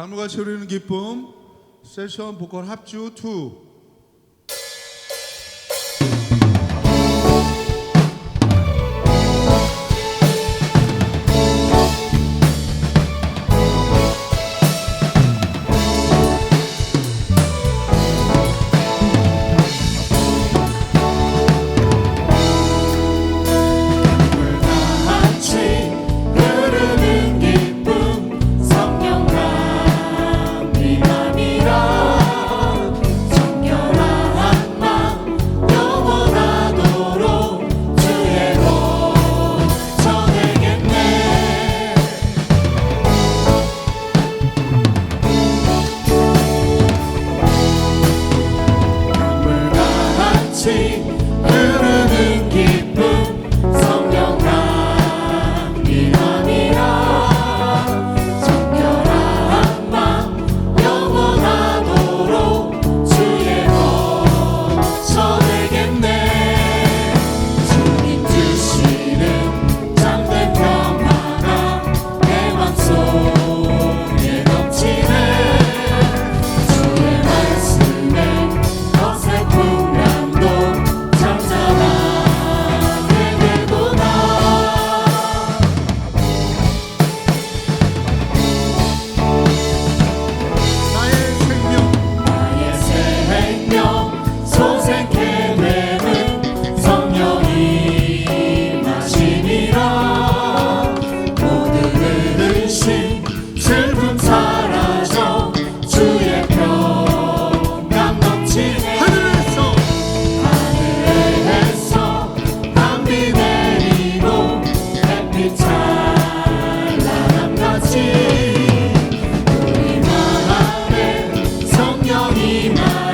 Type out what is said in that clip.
갈무가 채우리는 기쁨 세션 보컬 합주 2 Redeemer.